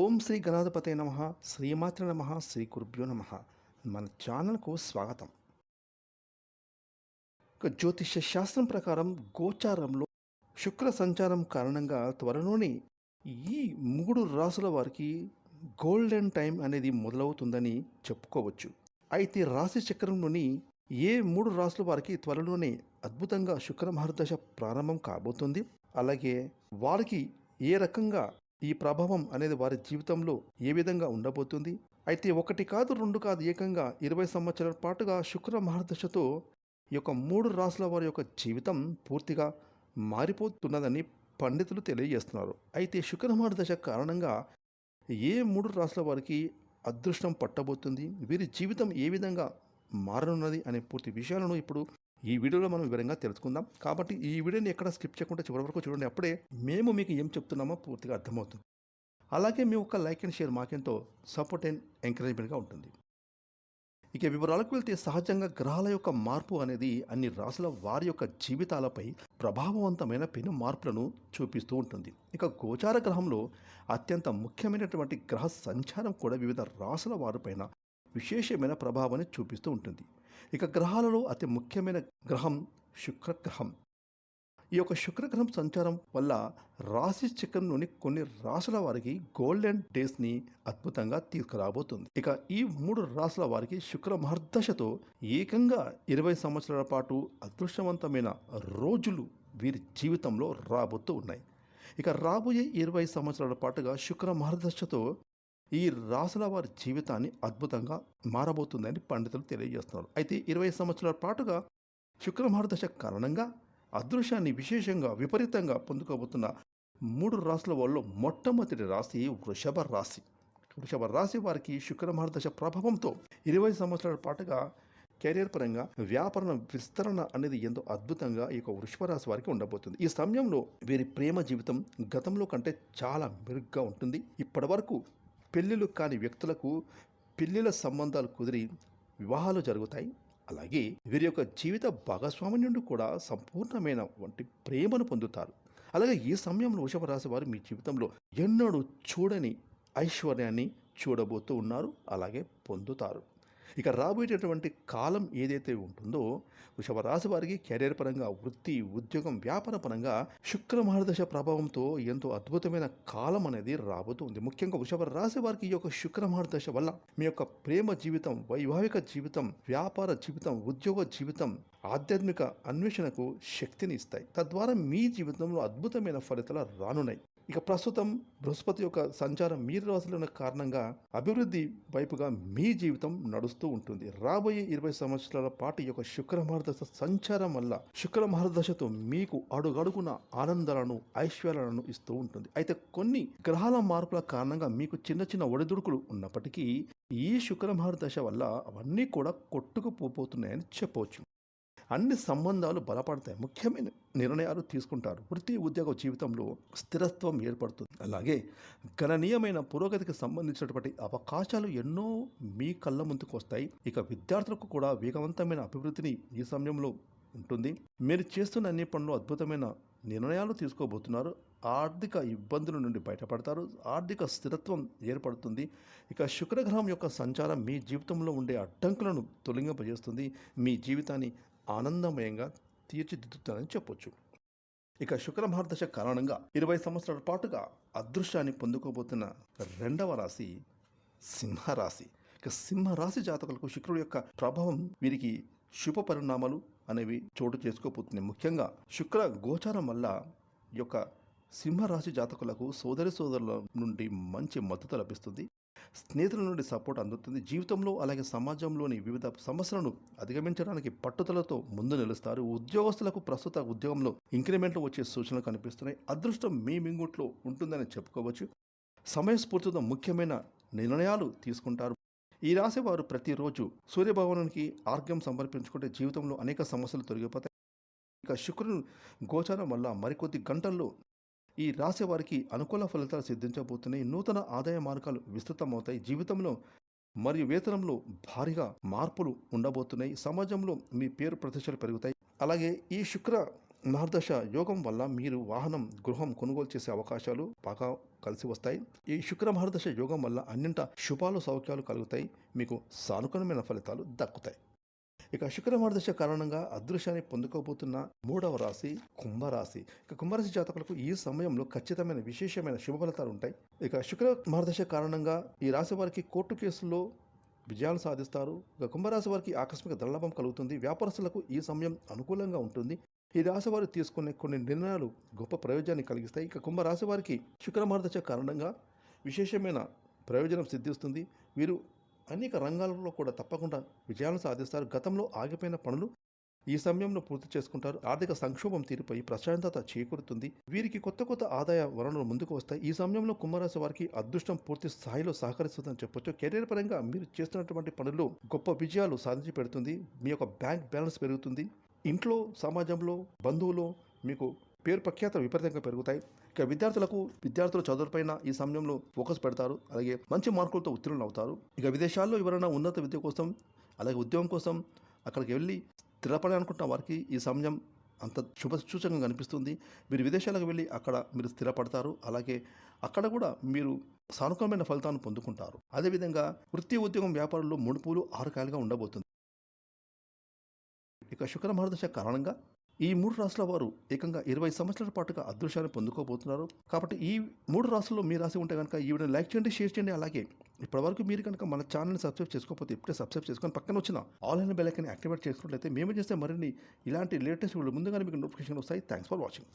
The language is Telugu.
ఓం శ్రీ గణాధిపతే నమ శ్రీమాత్ర నమ శ్రీ గురుభ్యో నమ. మన ఛానల్కు స్వాగతం. జ్యోతిష్య శాస్త్రం ప్రకారం గోచారంలో శుక్ర సంచారం కారణంగా త్వరలోనే ఈ మూడు రాసుల వారికి గోల్డెన్ టైం అనేది మొదలవుతుందని చెప్పుకోవచ్చు. అయితే రాశి చక్రంలోని ఏ మూడు రాసుల వారికి త్వరలోనే అద్భుతంగా శుక్ర మహర్దశ ప్రారంభం కాబోతుంది. అలాగే వారికి ఏ రకంగా ఈ ప్రభావం అనేది వారి జీవితంలో ఏ విధంగా ఉండబోతుంది? అయితే ఒకటి కాదు రెండు కాదు ఏకంగా ఇరవై సంవత్సరాల పాటుగా శుక్ర మహర్దశతో ఈ యొక్క మూడు రాసుల వారి యొక్క జీవితం పూర్తిగా మారిపోతున్నదని పండితులు తెలియజేస్తున్నారు. అయితే శుక్ర మహర్దశ కారణంగా ఏ మూడు రాసుల వారికి అదృష్టం పట్టబోతుంది? వీరి జీవితం ఏ విధంగా మారనున్నది? అనే పూర్తి విషయాలను ఇప్పుడు ఈ వీడియోలో మనం వివరంగా తెలుసుకుందాం. కాబట్టి ఈ వీడియోని ఎక్కడ స్కిప్ చేయకుండా చివరి వరకు చూడండి. అప్పుడే మేము మీకు ఏం చెప్తున్నామో పూర్తిగా అర్థమవుతుంది. అలాగే మీ ఒక లైక్ అండ్ షేర్ మాకెంతో సపోర్ట్ అండ్ ఎంకరేజ్మెంట్గా ఉంటుంది. ఇక వివరాలకు వెళ్తే సహజంగా గ్రహాల యొక్క మార్పు అనేది అన్ని రాసుల వారి యొక్క జీవితాలపై ప్రభావవంతమైన పెను మార్పులను చూపిస్తూ ఉంటుంది. ఇక గోచార గ్రహంలో అత్యంత ముఖ్యమైనటువంటి గ్రహ సంచారం కూడా వివిధ రాసుల వారిపైన విశేషమైన ప్రభావాన్ని చూపిస్తూ ఉంటుంది. ఇక గ్రహాలలో అతి ముఖ్యమైన గ్రహం శుక్రగ్రహం. ఈ యొక్క శుక్రగ్రహం సంచారం వల్ల రాశి చక్రంలోని కొన్ని రాసుల వారికి గోల్డెన్ డేస్ని అద్భుతంగా తీసుకురాబోతుంది. ఇక ఈ మూడు రాసుల వారికి శుక్ర మహర్దశతో ఏకంగా ఇరవై సంవత్సరాల పాటు అదృష్టవంతమైన రోజులు వీరి జీవితంలో రాబోతూ ఉన్నాయి. ఇక రాబోయే ఇరవై సంవత్సరాల పాటుగా శుక్ర మహర్దశతో ఈ రాసుల వారి జీవితాన్ని అద్భుతంగా మారబోతుందని పండితులు తెలియజేస్తున్నారు. అయితే ఇరవై సంవత్సరాల పాటుగా శుక్రమార్దశ కారణంగా అదృశ్యాన్ని విశేషంగా విపరీతంగా పొందుకోబోతున్న మూడు రాసుల వాళ్ళు మొట్టమొదటి రాశి వృషభ రాశి. వృషభ రాశి వారికి శుక్రమహారదశ ప్రభావంతో ఇరవై సంవత్సరాల పాటుగా కెరీర్ పరంగా వ్యాపారం విస్తరణ అనేది ఎంతో అద్భుతంగా ఈ యొక్క వృషభ రాశి వారికి ఉండబోతుంది. ఈ సమయంలో వీరి ప్రేమ జీవితం గతంలో కంటే చాలా మెరుగ్గా ఉంటుంది. ఇప్పటి వరకు పెళ్ళిళ్ళు కాని వ్యక్తులకు పెళ్ళిళ్ళ సంబంధాలు కుదిరి వివాహాలు జరుగుతాయి. అలాగే వీరి యొక్క జీవిత భాగస్వామి నుండి కూడా సంపూర్ణమైన వంటి ప్రేమను పొందుతారు. అలాగే ఈ సమయంలో వృషభ రాశి వారు మీ జీవితంలో ఎన్నడూ చూడని ఐశ్వర్యాన్ని చూడబోతూ ఉన్నారు. అలాగే పొందుతారు. ఇక రాబోయేటటువంటి కాలం ఏదైతే ఉంటుందో వృషభ రాశి వారికి కెరీర్ పరంగా వృత్తి ఉద్యోగం వ్యాపార పరంగా శుక్ర మహారదశ ప్రభావంతో ఎంతో అద్భుతమైన కాలం అనేది రాబోతుంది. ముఖ్యంగా వృషభ రాశి వారికి ఈ యొక్క శుక్ర మహారదశ వల్ల మీ యొక్క ప్రేమ జీవితం వైవాహిక జీవితం వ్యాపార జీవితం ఉద్యోగ జీవితం ఆధ్యాత్మిక అన్వేషణకు శక్తిని ఇస్తాయి. తద్వారా మీ జీవితంలో అద్భుతమైన ఫలితాలు రానున్నాయి. ఇక ప్రస్తుతం బృహస్పతి యొక్క సంచారం మీరు రాశిలో కారణంగా అభివృద్ధి వైపుగా మీ జీవితం నడుస్తూ ఉంటుంది. రాబోయే ఇరవై సంవత్సరాల పాటు ఈ యొక్క శుక్ర మహర్దశ సంచారం వల్ల శుక్రమహరదశతో మీకు అడుగడుగున ఆనందాలను ఐశ్వర్యాలను ఇస్తూ ఉంటుంది. అయితే కొన్ని గ్రహాల మార్పుల కారణంగా మీకు చిన్న చిన్న ఒడిదుడుకులు ఉన్నప్పటికీ ఈ శుక్రమహరదశ వల్ల అవన్నీ కూడా కొట్టుకుపోతున్నాయని చెప్పవచ్చు అన్ని సంబంధాలు బలపడతాయి. ముఖ్యమైన నిర్ణయాలు తీసుకుంటారు. వృత్తి ఉద్యోగ జీవితంలో స్థిరత్వం ఏర్పడుతుంది. అలాగే గణనీయమైన పురోగతికి సంబంధించినటువంటి అవకాశాలు ఎన్నో మీ కళ్ళ ముందుకు వస్తాయి. ఇక విద్యార్థులకు కూడా వేగవంతమైన అభివృద్ధిని ఈ సమయంలో ఉంటుంది. మీరు చేస్తున్న అన్ని పనులు అద్భుతమైన నిర్ణయాలు తీసుకోబోతున్నారు. ఆర్థిక ఇబ్బందుల నుండి బయటపడతారు. ఆర్థిక స్థిరత్వం ఏర్పడుతుంది. ఇక శుక్రగ్రహం యొక్క సంచారం మీ జీవితంలో ఉండే అడ్డంకులను తొలగింపజేస్తుంది. మీ జీవితాన్ని ఆనందమయంగా తీర్చిదిద్దుతానని చెప్పొచ్చు. ఇక శుక్ర మహార్దశ కారణంగా ఇరవై సంవత్సరాల పాటుగా అదృష్టాన్ని పొందుకోబోతున్న రెండవ రాశి సింహరాశి. ఇక సింహరాశి జాతకులకు శుక్రుడు యొక్క ప్రభావం వీరికి శుభ పరిణామాలు అనేవి చోటు చేసుకోబోతున్నాయి. ముఖ్యంగా శుక్ర గోచారం వల్ల ఈ యొక్క సింహరాశి జాతకులకు సోదరి సోదరుల నుండి మంచి మద్దతు లభిస్తుంది. స్నేహితుల నుండి సపోర్ట్ అందుతుంది. జీవితంలో అలాగే సమాజంలోని వివిధ సమస్యలను అధిగమించడానికి పట్టుదలతో ముందు నిలుస్తారు. ఉద్యోగస్తులకు ప్రస్తుత ఉద్యోగంలో ఇంక్రిమెంట్లు వచ్చే సూచనలు కనిపిస్తున్నాయి. అదృష్టం మీ మింగుట్లో ఉంటుందని చెప్పుకోవచ్చు. సమయస్ఫూర్తితో ముఖ్యమైన నిర్ణయాలు తీసుకుంటారు. ఈ రాశి వారు ప్రతిరోజు సూర్యభవనానికి ఆర్గ్యం సమర్పించుకుంటే జీవితంలో అనేక సమస్యలు తొలగిపోతాయి. ఇక శుక్రుని గోచారం వల్ల మరికొద్ది గంటల్లో ఈ రాశి వారికి అనుకూల ఫలితాలు సిద్ధించబోతున్నాయి. నూతన ఆదాయ మార్గాలు విస్తృతమవుతాయి. జీవితంలో మరియు వేతనంలో భారీగా మార్పులు ఉండబోతున్నాయి. సమాజంలో మీ పేరు ప్రతిష్టలు పెరుగుతాయి. అలాగే ఈ శుక్ర మహర్దశ యోగం వల్ల మీరు వాహనం గృహం కొనుగోలు చేసే అవకాశాలు బాగా కలిసి వస్తాయి. ఈ శుక్ర మహర్దశ యోగం వల్ల అన్నింట శుభాలు సౌఖ్యాలు కలుగుతాయి. మీకు సానుకూలమైన ఫలితాలు దక్కుతాయి. ఇక శుక్రమార్దశ కారణంగా అదృశ్యాన్ని పొందుకోబోతున్న మూడవ రాశి కుంభరాశి. ఇక కుంభరాశి జాతకులకు ఈ సమయంలో ఖచ్చితమైన విశేషమైన శుభ ఫలితాలు ఉంటాయి. ఇక శుక్ర మహర్దశ కారణంగా ఈ రాశి వారికి కోర్టు కేసుల్లో విజయాలు సాధిస్తారు. ఇక కుంభరాశి వారికి ఆకస్మిక ధనలాభం కలుగుతుంది. వ్యాపారస్తులకు ఈ సమయం అనుకూలంగా ఉంటుంది. ఈ రాశి వారు తీసుకునే కొన్ని నిర్ణయాలు గొప్ప ప్రయోజనాన్ని కలిగిస్తాయి. ఇక కుంభరాశి వారికి శుక్రమార్దశ కారణంగా విశేషమైన ప్రయోజనం సిద్ధిస్తుంది. వీరు అనేక రంగాలలో కూడా తప్పకుండా విజయాలను సాధిస్తారు. గతంలో ఆగిపోయిన పనులు ఈ సమయంలో పూర్తి చేసుకుంటారు. ఆర్థిక సంక్షోభం తీరిపోయి ప్రశాంతత చేకూరుతుంది. వీరికి కొత్త కొత్త ఆదాయ వనరులు ముందుకు వస్తాయి. ఈ సమయంలో కుంభరాశి వారికి అదృష్టం పూర్తి స్థాయిలో సహకరిస్తుందని చెప్పొచ్చు. కెరీర్ పరంగా మీరు చేస్తున్నటువంటి పనులు గొప్ప విజయాలు సాధించి పెడుతుంది. మీ యొక్క బ్యాంక్ బ్యాలెన్స్ పెరుగుతుంది. ఇంట్లో సమాజంలో బంధువులు మీకు పేరు ప్రఖ్యాత విపరీతంగా పెరుగుతాయి. ఇక విద్యార్థులకు విద్యార్థుల చదువుపైన ఈ సమయంలో ఫోకస్ పెడతారు. అలాగే మంచి మార్కులతో ఉత్తీర్ణులు అవుతారు. ఇక విదేశాల్లో ఎవరైనా ఉన్నత విద్య కోసం అలాగే ఉద్యోగం కోసం అక్కడికి వెళ్ళి స్థిరపడాలి అనుకుంటున్న వారికి ఈ సమయం అంత శుభ సూచకంగా కనిపిస్తుంది. మీరు విదేశాలకు వెళ్ళి అక్కడ మీరు స్థిరపడతారు. అలాగే అక్కడ కూడా మీరు సానుకూలమైన ఫలితాలను పొందుకుంటారు. అదేవిధంగా వృత్తి ఉద్యోగం వ్యాపారంలో ముడుపులు ఆరు కాయలుగా ఉండబోతుంది. ఇక శుక్ర మహర్దశ కారణంగా ఈ మూడు రాష్ట్రాల వారు ఏకంగా ఇరవై సంవత్సరాల పాటుగా అదృశ్యాన్ని పొందుకోబోతున్నారు. కాబట్టి ఈ మూడు రాశుల్లో మీ రాసి ఉంటే కనుక ఈ లైక్ చేయండి షేర్ చేయండి. అలాగే ఇప్పటివరకు మీరు కనుక మన ఛానల్ని సబ్స్క్రైబ్ చేసుకోకపోతే ఇప్పుడే సబ్స్క్రైబ్ చేసుకొని పక్కన వచ్చిన ఆన్లైన్ బెల్ ఐకన్ యాక్టివేట్ చేసుకున్నట్లయితే మేము చేస్తే మరిన్ని ఇలాంటి లేటెస్ట్ వీడియో ముందుగానే మీకు నోటిఫికేషన్ వస్తాయి. Thanks for watching